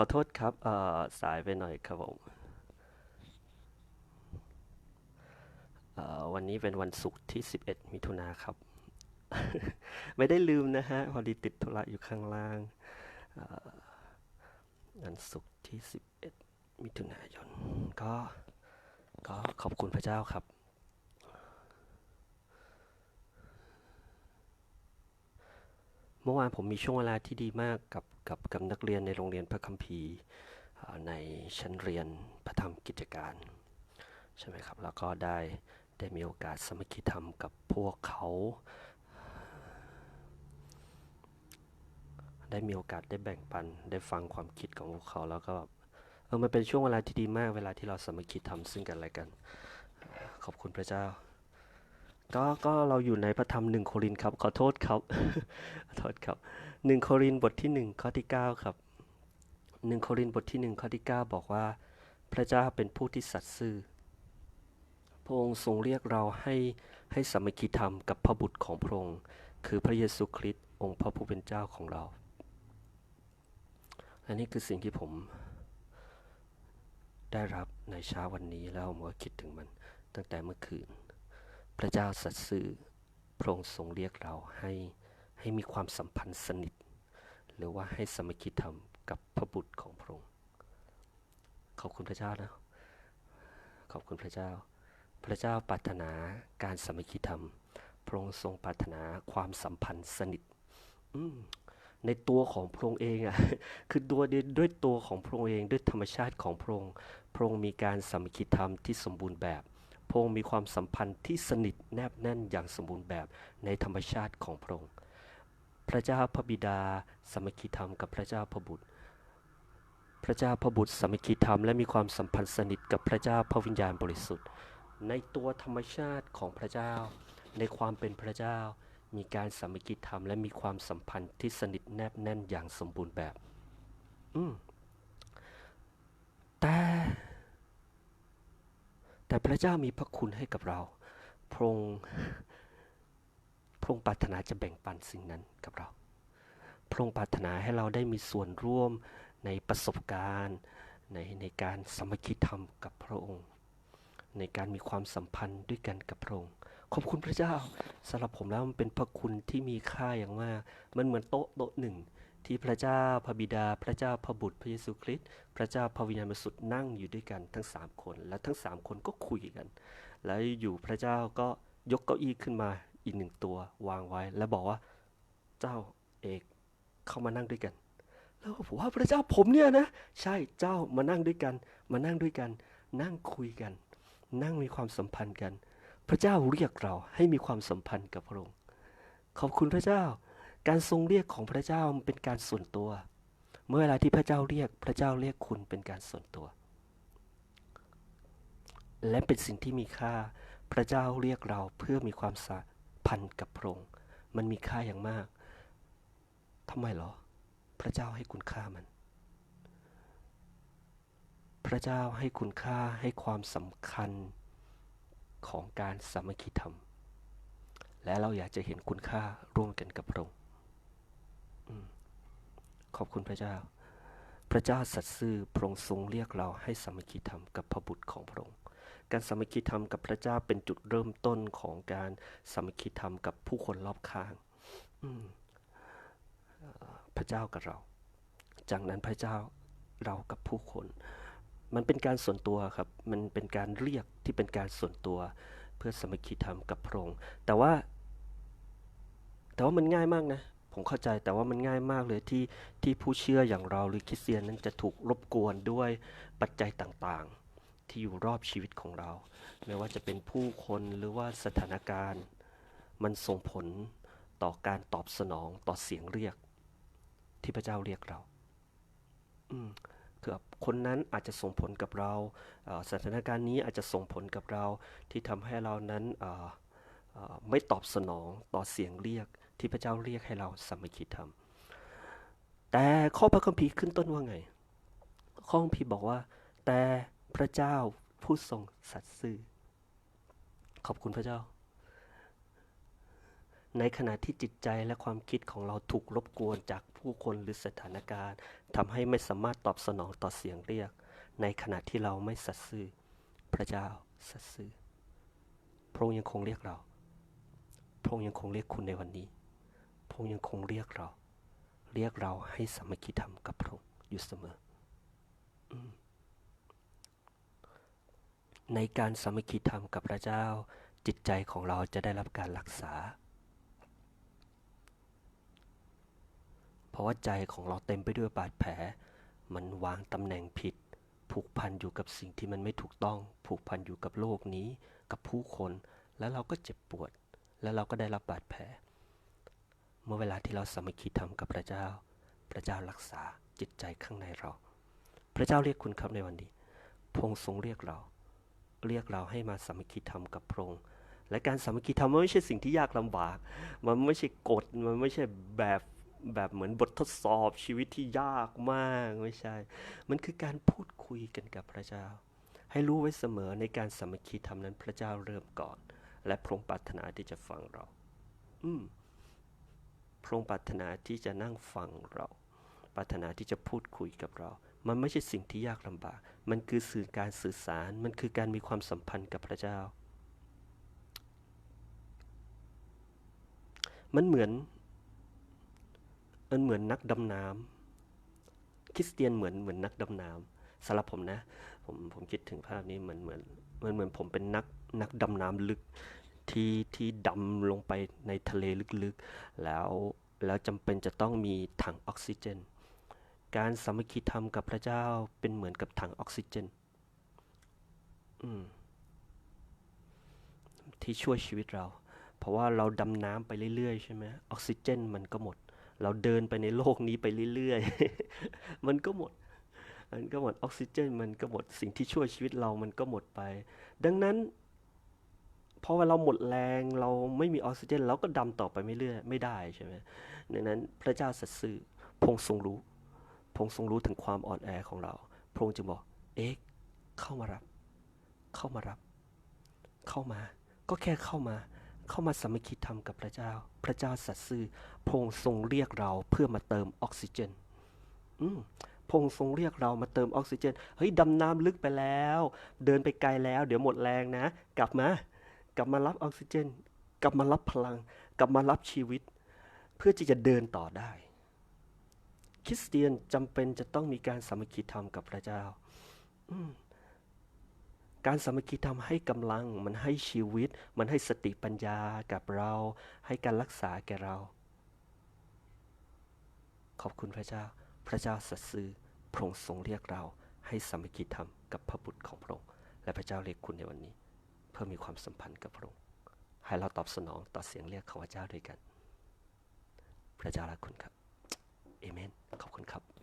ขอโทษครับเอ่อสายไปหน่อยครับผมเอ่อวันนี้เป็นวันศุกร์ที่ 11 มิถุนาครับ ไม่ได้ลืมนะฮะ พอดีติดธุระอยู่ข้างล่างเอ่อวันศุกร์ที่ 11 มิถุนายน ก็ ก็ขอบคุณพระเจ้าครับ มื่อวานผมมีช่วงเวลาที่ดีมากกับกับกับนักเรียนในโรงเรียนพระคัมภีร์ในชั้นเรียนพระธรรมกิจการใช่ไหมครับ แล้วก็ได้ได้มีโอกาสสมัคคีธรรมกับพวกเขา ได้มีโอกาสได้แบ่งปันได้ฟังความคิดของพวกเขาแล้วก็แบบเออมันเป็นช่วงเวลาที่ดีมากเวลาที่เราสมัคคีธรรมซึ่งกันและกัน ขอบคุณพระเจ้า ก็ก็เราอยู่ในพระธรรมหนึ่งโครินครับ ขอโทษครับขอโทษครับหนึ่งโครินบทที่หนึ่งข้อที่เก้าครับหนึ่งโครินบทที่หนึ่งข้อที่เก้าบอกว่า พระเจ้าเป็นผู้ที่สัตย์ซื่อพระองค์ทรงเรียกเราให้ให้สามัคคีธรรมกับพระบุตรของพระองค์คือพระเยซูคริสต์องค์พระผู้เป็นเจ้าของเราและนี่คือสิ่งที่ผมได้รับในเช้าวันนี้แล้วผมก็คิดถึงมันตั้งแต่เมื่อคืน พระเจ้าสัตย์ซื่อพระองค์ทรงเรียกเราให้ให้มีความสัมพันธ์สนิท หรือว่าให้สมคคีธรรมกับพระบุตรของพระองค์ขอบคุณพระเจ้านะขอบคุณพระเจ้า พระเจ้าปรารถนาการสมคคีธรรม พระองค์ทรงปรารถนาความสัมพันธ์สนิทในตัวของพระองค์เองอะคือตัวด้วยตัวของพระองค์เองด้วยธรรมชาติของพระองค์พระองค์มีการสมคคีธรรมที่สมบูรณ์แบบ พระองค์มีความสัมพันธ์ที่สนิทแนบแน่นอย่างสมบูรณ์แบบในธรรมชาติของพระองค์ พระเจ้าพระบิดาสมคคีธรรมกับพระเจ้าพระบุตร พระเจ้าพระบุตรสมคคีธรรมและมีความสัมพันธ์สนิทกับพระเจ้าพระวิญญาณบริสุทธิ์ ในตัวธรรมชาติของพระเจ้า ในความเป็นพระเจ้า มีการสมคคีธรรมและมีความสัมพันธ์ที่สนิทแนบแน่นอย่างสมบูรณ์แบบ อืมแต่ แต่พระเจ้ามีพระคุณให้กับเรา พระองค์พระองค์ปรารถนาจะแบ่งปันสิ่งนั้นกับเรา พระองค์ปรารถนาให้เราได้มีส่วนร่วมในประสบการณ์ ในในการสมัคคีธรรมกับพระองค์ ในการมีความสัมพันธ์ด้วยกันกับพระองค์ ขอบคุณพระเจ้าสำหรับผมแล้วมันเป็นพระคุณที่มีค่าอย่างมาก มันเหมือนโต๊ะโต๊ะหนึ่ง ที่พระเจ้าพระบิดา พระเจ้าพระบุตรพระเยซูคริสต์พระเจ้าพระวิญญาณบริสุทธิ์นั่งอยู่ด้วยกันทั้งสามคน และทั้งสามคนก็คุยกัน แล้วอยู่พระเจ้าก็ยกเก้าอี้ขึ้นมาอีกหนึ่งตัววางไว้ แล้วบอกว่าเจ้าเอกเข้ามานั่งด้วยกัน แล้วผมว่าพระเจ้าผมเนี่ยนะ ใช่เจ้ามานั่งด้วยกัน มานั่งด้วยกัน นั่งคุยกัน นั่งมีความสัมพันธ์กัน พระเจ้าเรียกเราให้มีความสัมพันธ์กับพระองค์ขอบคุณพระเจ้า การทรงเรียกของพระเจ้ามันเป็นการส่วนตัว เมื่อเวลาที่พระเจ้าเรียกพระเจ้าเรียกคุณเป็นการส่วนตัว และเป็นสิ่งที่มีค่าพระเจ้าเรียกเราเพื่อมีความสัมพันธ์กับพระองค์มันมีค่าอย่างมากทำไมเหรอ พระเจ้าให้คุณค่ามัน พระเจ้าให้คุณค่าให้ความสำคัญของการสามัคคีธรรม และเราอยากจะเห็นคุณค่าร่วมกันกับพระองค์ ขอบคุณพระเจ้า พระเจ้าสัตย์ซื่อพระองค์ทรงเรียกเราให้สามัคคีธรรมกับพระบุตรของพระองค์ การสามัคคีธรรมกับพระเจ้าเป็นจุดเริ่มต้นของการสามัคคีธรรมกับผู้คนรอบข้างพระเจ้ากับเรา จากนั้นพระเจ้าเรากับผู้คน มันเป็นการส่วนตัวครับ มันเป็นการเรียกที่เป็นการส่วนตัวเพื่อสมัคคีธรรมกับพระองค์ แต่ว่า แต่ว่ามันง่ายมากนะ ผมเข้าใจแต่ว่ามันง่ายมากเลยที่ที่ผู้เชื่ออย่างเราหรือคริสเตียนนั้นจะถูกรบกวนด้วยปัจจัยต่างๆ ที่อยู่รอบชีวิตของเรา ไม่ว่าจะเป็นผู้คนหรือว่าสถานการณ์ มันส่งผลต่อการตอบสนองต่อเสียงเรียก ที่พระเจ้าเรียกเราอืมคือคนนั้นอาจจะส่งผลกับเราสถานการณ์นี้อาจจะส่งผลกับเราที่ทำให้เรานั้นไม่ตอบสนองต่อเสียงเรียก ที่พระเจ้าเรียกให้เราสมัคคีธรรมแต่ข้อพระคัมภีร์ขึ้นต้นว่าไง ข้อพระคัมภีร์บอกว่า แต่พระเจ้าผู้ทรงสัตย์ซื่อ ขอบคุณพระเจ้า ในขณะที่จิตใจและความคิดของเราถูกรบกวนจากผู้คนหรือสถานการณ์ทำให้ไม่สามารถตอบสนองต่อเสียงเรียก ในขณะที่เราไม่สัตย์ซื่อ พระเจ้าสัตย์ซื่อพระองค์ยังคงเรียกเรา พระองค์ยังคงเรียกคุณในวันนี้ ระองค์ยังคงเรียกเรา เรียกเราให้สมัคคีธรรมกับพระองค์อยู่เสมอ ในการสมัคคีธรรมกับพระเจ้า จิตใจของเราจะได้รับการรักษา เพราะว่าใจของเราเต็มไปด้วยบาดแผล มันวางตำแหน่งผิด ผูกพันอยู่กับสิ่งที่มันไม่ถูกต้อง ผูกพันอยู่กับโลกนี้ กับผู้คน แล้วเราก็เจ็บปวด แล้วเราก็ได้รับบาดแผล เมื่อเวลาที่เราสามัคคีธรรมกับพระเจ้า พระเจ้ารักษาจิตใจข้างในเรา พระเจ้าเรียกคุณครับในวันนี้พระองค์ทรงเรียกเรา เรียกเราให้มาสามัคคีธรรมกับพระองค์และการสามัคคีธรรมมันไม่ใช่สิ่งที่ยากลำบาก มันไม่ใช่กฎ มันไม่ใช่แบบแบบเหมือนบททดสอบชีวิตที่ยากมากไม่ใช่ มันคือการพูดคุยกันกับพระเจ้า ให้รู้ไว้เสมอในการสามัคคีธรรมนั้นพระเจ้าเริ่มก่อน และพระองค์ปรารถนาที่จะฟังเรา อืม พระองค์ปรารถนาที่จะนั่งฟังเรา ปรารถนาที่จะพูดคุยกับเรา มันไม่ใช่สิ่งที่ยากลำบาก มันคือสื่อการสื่อสาร มันคือการมีความสัมพันธ์กับพระเจ้า มันเหมือนมันเหมือนนักดำน้ำคริสเตียนเหมือนเหมือนนักดำน้ำสำหรับผมนะ ผมผมคิดถึงภาพนี้เหมือนเหมือนมันเหมือนผมเป็นนักนักดำน้ำลึก ที่ที่ดำลงไปในทะเลลึกๆ แล้วแล้วจำเป็นจะต้องมีถังออกซิเจน การสามัคคีธรรมกับพระเจ้าเป็นเหมือนกับถังออกซิเจนที่ช่วยชีวิตเรา เพราะว่าเราดำน้ำไปเรื่อยๆ ใช่ไหมออกซิเจนมันก็หมด เราเดินไปในโลกนี้ไปเรื่อยๆ มันก็หมด มันก็หมดออกซิเจน มันก็หมดสิ่งที่ช่วยชีวิตเรามันก็หมดไป ดังนั้น พอเวลาเราหมดแรงเราไม่มีออกซิเจนเราก็ดำต่อไปไม่เรื่อยไม่ได้ใช่ไหมดังนั้นพระเจ้าสัตย์ซื่อพงทรงรู้ พงทรงรู้ถึงความอ่อนแอของเรา พระองค์จึงบอก เอ๊ะเข้ามารับ เข้ามารับ เข้ามา ก็แค่เข้ามา เข้ามาสมัคคีธรรมกับพระเจ้า พระเจ้าสัตย์ซื่อพงทรงเรียกเราเพื่อมาเติมออกซิเจน อืมพงทรงเรียกเรามาเติมออกซิเจน เฮ้ยดำน้ำลึกไปแล้ว เดินไปไกลแล้ว เดี๋ยวหมดแรงนะ กลับมา กลับมารับออกซิเจน กลับมารับพลัง กลับมารับชีวิต เพื่อที่จะเดินต่อได้ คริสเตียนจำเป็นจะต้องมีการสามัคคีธรรมกับพระเจ้าการสามัคคีธรรมให้กำลัง มันให้ชีวิต มันให้สติปัญญากับเรา ให้การรักษาแก่เรา ขอบคุณพระเจ้า พระเจ้าสัตย์ซื่อพระองค์ทรงเรียกเราให้สามัคคีธรรมกับพระบุตรของพระองค์และพระเจ้าเรียกคุณในวันนี้ พื่อมีความสัมพันธ์กับพระองค์ให้เราตอบสนองต่อเสียงเรียกของพระเจ้าด้วยกัน พระเจ้ารักคุณครับเอเมนขอบคุณครับ